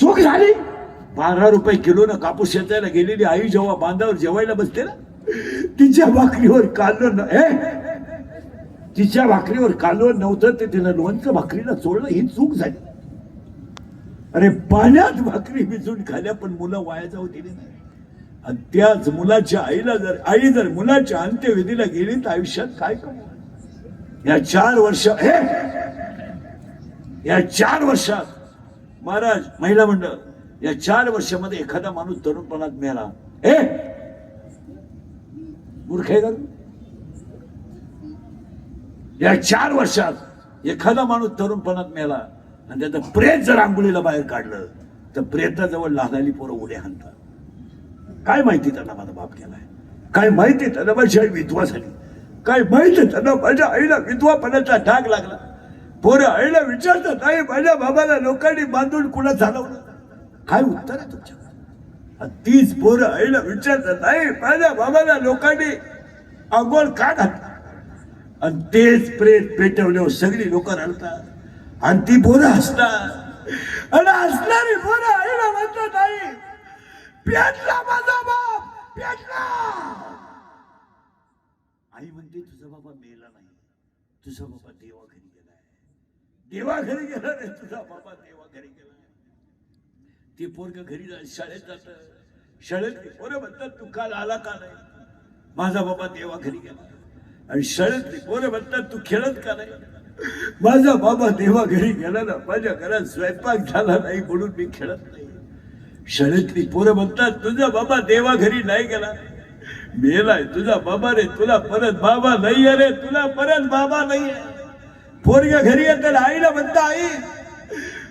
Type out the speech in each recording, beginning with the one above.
चूक झाली. बारा रुपये किलो ना कापूस शेतायला गेलेली आई जेव्हा बांधावर जेवायला बसते ना तिच्या भाकरीवर कालवण हे? तिच्या भाकरीवर कालवण नव्हतं ते तिला लोणचं भाकरीला चोळलं ही चूक झाली. अरे पाण्यात भाकरी भिजून खाल्या पण मुलं वाया जाऊ दिली नाही. आणि त्याच मुलाच्या आईला जर आई जर मुलाच्या अंत्यविधीला गेली तर आयुष्यात काय करू? या चार वर्ष हे? या चार वर्षात महाराज महिला मंडळ या चार वर्षामध्ये एखादा माणूस तरुणपणात मिळाला. हे? मूर्ख आहे का? या चार वर्षात एखादा माणूस तरुणपणात मेला आणि त्याचं प्रेत जर आंघोळीला बाहेर काढलं तर प्रेताजवळ लादाली पोरं उड्या हाणतात. काय माहिती त्यांना माझा बाप केलाय काय माहिती त्यांना माझी आई विधवा झाली? काय माहिती त्यांना माझ्या आईला विधवापणाचा डाग लागला? पोरं आईला विचारतात आई माझ्या बाबाला लोकांनी बांधून कुणा चालवलं? काय उत्तर आहे तुमच्याकडे? तीच पोरं आईला विचारतात आई माझ्या बाबाला लोकांनी अंघोळ का घातला? आणि तेच प्रेत पेटवल्यावर सगळी लोक रडतात. आणि ती पोरं हसतात. आणि हसणारी पोरं आईला म्हणतात आई पेटला माझा बाप पेटला. आई म्हणते तुझा बाबा मेला नाही. तुझा बाबा देवा घरी गेला रे तुझा बाबा देवा घरी गेला. ते पोरग घरी जा शाळेत जात. शाळेत पोरं म्हणतात तू काल आला का नाही? माझा बाबा देवा घरी गेला. आणि शाळेतली पोरं म्हणतात तू खेळत का नाही? माझा बाबा देवा घरी गेला ना माझ्या घरात स्वयंपाक झाला नाही म्हणून मी खेळत नाही. शाळेतली पोरं म्हणतात तुझा बाबा देवा घरी नाही गेला. मेलाय तुझा बाबा रे तुला परत बाबा नाही रे तुला परत बाबा नाही पोरग घरी येत आईला म्हणता आई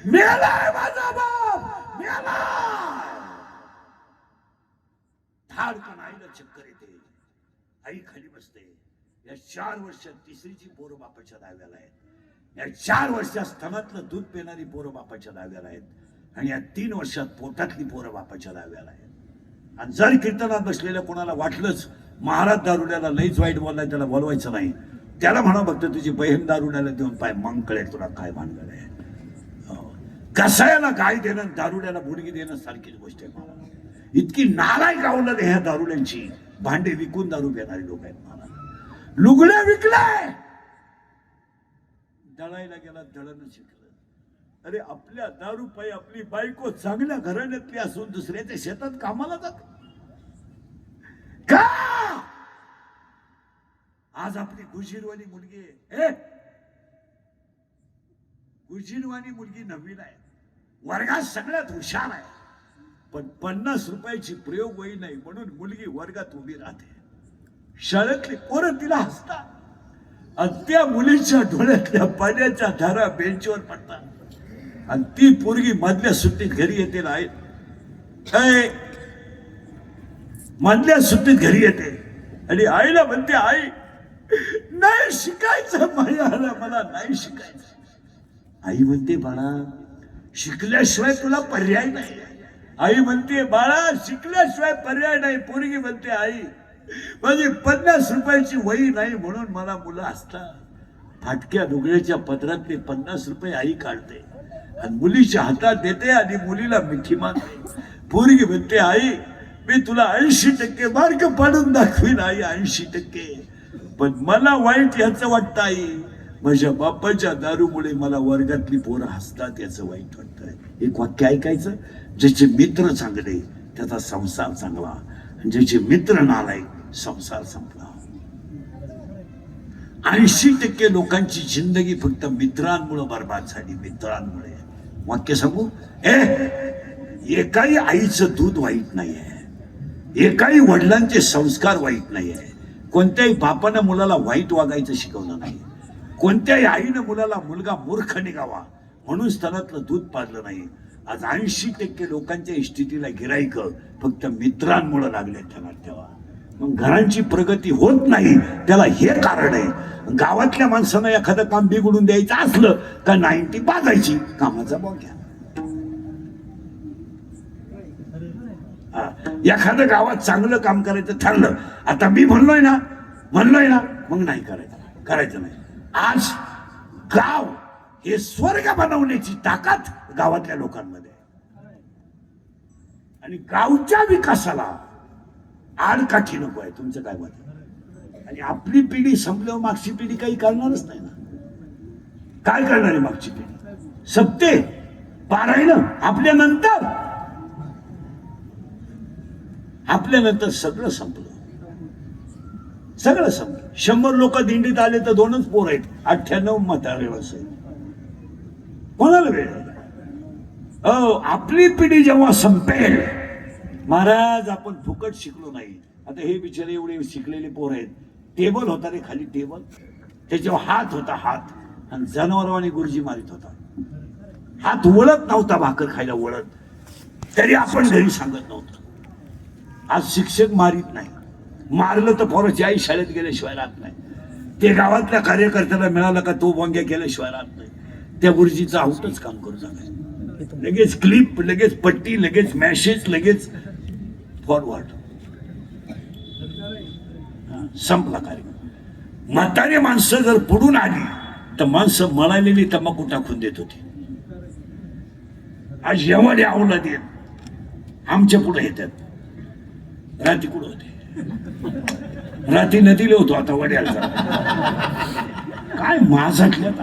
मेलाय माझा बाप मेलाय धाडकन आईला चक्कर येते. आई खाली बसते. या चार वर्षात तिसरीची पोरं बापाच्या दाव्याला आहेत. या चार वर्षात स्तनातलं दूध पिणारी पोरं बापाच्या दाव्याला आहेत. आणि या तीन वर्षात पोटातली पोरं बापाच्या दाव्याला आहेत. आणि जर कीर्तनात बसलेल्या कोणाला वाटलंच महाराज दारुड्याला लईच वाईट बोललाय त्याला बोलवायचं नाही. त्याला म्हणा फक्त तुझी बहीण दारुड्याला देऊन पाय मग कळेल तुला काय भानगड आहे. हो. कसायाला गाय देणं दारुड्याला भुडगी देणं सारखीच गोष्ट आहे मला. इतकी नालायक आवडत ह्या दारुड्यांची. भांडे विकून दारू घेणारे लोक आहेत मला. लुगड्या विकलाय. दळायला गेला दळणं शिकलं. अरे आपल्या दारू पायी आपली बायको चांगल्या घराण्यातली असून दुसऱ्याच्या शेतात कामाला जात. का? आज आपली गुजीरवाणी मुलगी आहे. ए? गुजीरवाणी मुलगी नवीन आहे. वर्गात सगळ्यात हुशार आहे. पण पन्नास रुपयाची प्रयोग वही नाही म्हणून मुलगी वर्गात उभी राहते. शाळेतली पोरं तिला हसतात. आणि त्या मुलीच्या डोळ्यातल्या पाण्याच्या धारा बेंचवर पडतात. आणि ती पोरगी मधल्या सुट्टीत घरी येते आहे मधल्या सुट्टीत घरी येते. आणि आईला म्हणते आई नाही शिकायचं मला मला नाही शिकायचं. आई म्हणते बाळा शिकल्याशिवाय तुला पर्याय नाही. आई म्हणते बाळा शिकल्याशिवाय पर्याय नाही. पोरगी म्हणते आई माझी पन्नास रुपयाची वही नाही म्हणून मला मुलं असतात. फाटक्या दुगडीच्या पदरात मी पन्नास रुपये आई काढते आणि मुलीच्या हातात देते आणि मुलीला मिठी मागते. पोरगी म्हणते आई मी तुला ऐंशी टक्के मार्क पाडून दाखवीन आई ऐंशी टक्के. पण मला वाईट याचं वाटतं आई माझ्या बापाच्या दारूमुळे मला वर्गातली पोरं हसतात याचं वाईट वाटतं एक वाक्य ऐकायचं? ज्याचे मित्र चांगले त्याचा संसार चांगला. ज्याचे मित्र नालायक संसार संपला. ऐंशी टक्के लोकांची जिंदगी फक्त मित्रांमुळे बर्बाद झाली मित्रांमुळे. वाक्य सांगू? ए एकाही आईचं दूध वाईट नाही आहे एकाही वडिलांचे संस्कार वाईट नाहीये. कोणत्याही बापानं मुलाला वाईट वागायचं शिकवलं नाही. कोणत्याही आईनं मुलाला मुलगा मूर्ख निघावा म्हणून स्तनातलं दूध पाजलं नाही. आज ऐंशी टक्के लोकांच्या स्थितीला गिराईक फक्त मित्रांमुळे लागले ठेवणार तेव्हा मग घरांची प्रगती होत नाही त्याला हे कारण आहे. गावातल्या माणसानं एखादं काम बिघडून द्यायचं असलं का नाईन्टी पाजायची. कामाचा भाव घ्या एखादं गावात चांगलं काम करायचं ठरलं आता मी म्हणलोय ना म्हणलोय ना मग नाही करायचं करायचं नाही. आज गाव हे स्वर्ग बनवण्याची ताकद गावातल्या लोकांमध्ये आणि गावच्या विकासाला आडकाठी नको आहे तुमचं काय मत आणि आपली पिढी संपल्यावर मागची पिढी काही करणारच नाही ना. काय करणार आहे मागची पिढी? सत्ते पारायण आपल्या नंतर आपल्या नंतर सगळं संपलं. सगळं संपलं. शंभर लोक दिंडीत आले तर दोनच पोर आहेत. अठ्ठ्याण्णव म्हातारे वर्ष कोणाला वेळ हो आपली पिढी जेव्हा संपेल महाराज आपण फुकट शिकलो नाही. आता हे बिचारे एवढे शिकलेले पोर आहेत. टेबल होता रे खाली टेबल. त्याच्यावर हात होता हात. आणि जनावरवाणी गुरुजी मारित होता. हात वळत नव्हता भाकर खायला वळत. तरी आपण घरी सांगत नव्हतं. आज शिक्षक मारित नाही. मारलं तर पोराची आई शाळेत गेल्याशिवाय राहत नाही. ते गावातल्या कार्यकर्त्याला मिळालं का तो वांग्या केल्याशिवाय राहत नाही. त्या गुरुजीचं आऊटच काम करू झालं लगेच क्लिप लगेच पट्टी लगेच मॅसेज लगेच फॉरवर्ड संपला कार्यक्रम. म्हातारे माणसं जर पुढून आली तर माणसं मळालेली तंबाखू टाकून देत होती. आज एवढे आवला देत आमच्या पुढे येतात. राती कुठं होते? राती नदीला होतो आता वड्याला. काय माझातल्यात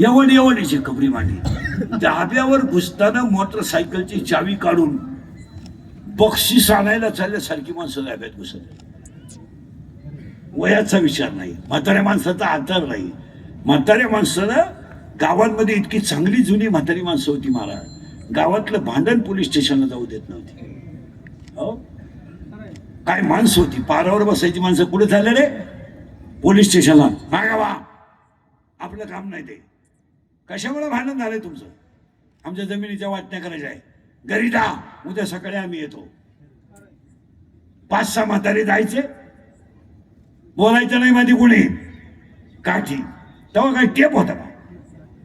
एवढी एवढीची कबरी मांडली धाब्यावर घुसताना मोटरसायकलची चावी काढून बक्षीस आणायला चालल्यासारखी माणसं धाब्यात घुसत वयाचा विचार नाही. म्हाताऱ्या माणसाचा आधार नाही. म्हाताऱ्या माणसाला गावांमध्ये इतकी चांगली जुनी म्हातारी माणसं होती महाराज. गावातलं भांडण पोलीस स्टेशनला जाऊ देत नव्हती. हो? काय माणसं होती? पारावर बसायची माणसं कुठे झाले रे? पोलीस स्टेशनला. मागा वा आपलं काम नाही ते. कशामुळे भांडण झालंय तुमचं? आमच्या जमिनीच्या वाटण्या करायच्या आहे घरी जा. उद्या सकाळी आम्ही येतो. पाच सहा म्हातारे जायचे. बोलायचं नाही माहिती कुणी. काठी. तेव्हा काही टेप होता का?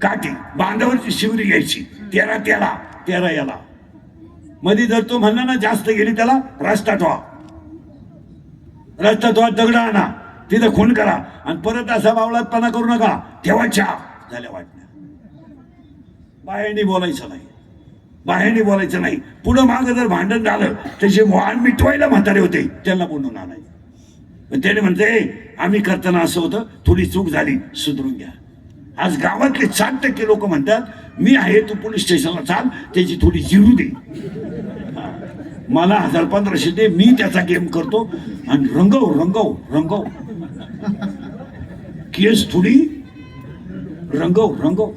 काठी. बांधावरची शिवरी घ्यायची. तेरा त्याला तेरा याला. मध्ये जर तो म्हणला ना जास्त गेली त्याला रस्ता ठेवा रस्ता ठेवा दगड आणा. तिथं खून करा. आणि परत असा बावळातपणा करू नका. ठेवायच्या झाल्या वाटण्या. बाहेरनी बोलायचं नाही. बाहेरनी बोलायचं नाही. पुढं मागं जर भांडण झालं त्याचे वाहन मिटवायला म्हातारे होते. त्यांना बोलून आणायचं. पण त्याने म्हणते आम्ही करताना असं होतं. थोडी चूक झाली. सुधरून घ्या. आज गावातले साठ टक्के लोक म्हणतात मी आहे तू पोलीस स्टेशनला चाल. त्याची थोडी जिरू दे. मला हजार पंधराशे दे मी त्याचा गेम करतो. आणि रंगव रंगव रंगव. केस थोडी रंगव रंगव.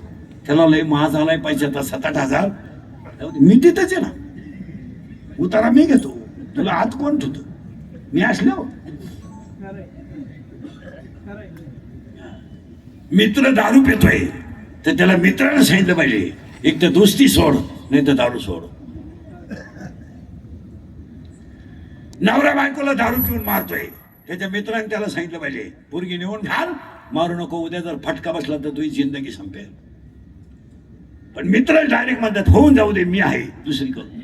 त्याला लय महाज आलाय पाहिजे आता सात आठ हजार. मी तिथंच आहे ना. उतारा मी घेतो. तुला आत कोण ठेवतो? मी असलो. मित्र दारू पितोय. तर त्याला मित्रानं सांगितलं पाहिजे. एक तर दोस्ती सोड नाही तर दारू सोड. नवरा बायकोला दारू पिऊन मारतोय. त्याच्या मित्राने त्याला सांगितलं पाहिजे पोरगी नेऊन घाल मारू नको उद्या जर फटका बसला तर तुझी जिंदगी संपेल. पण मित्र डायरेक्ट म्हणतात होऊन जाऊ दे मी आहे दुसरी करू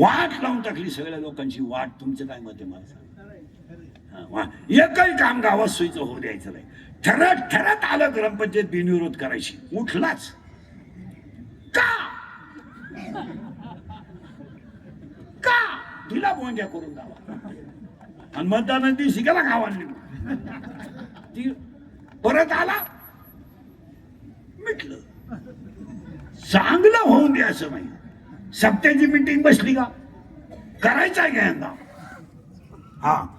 वाट लावून टाकली सगळ्या लोकांची वाट. तुमचं काय मत आहे मला एकही काम गावात सोयीचं होऊ द्यायचं नाही. ठरत ठरत आलं ग्रामपंचायत बिनविरोध करायची. उठलाच. का? तिला भोंग्या करून द्यावा आणि मतदाना दिवशी गेला ती परत आला. मिटलं. चांगलं होऊन दे असं नाही सप्त्याची मिटिंग बसली का? करायचं आहे का यंदा? हा.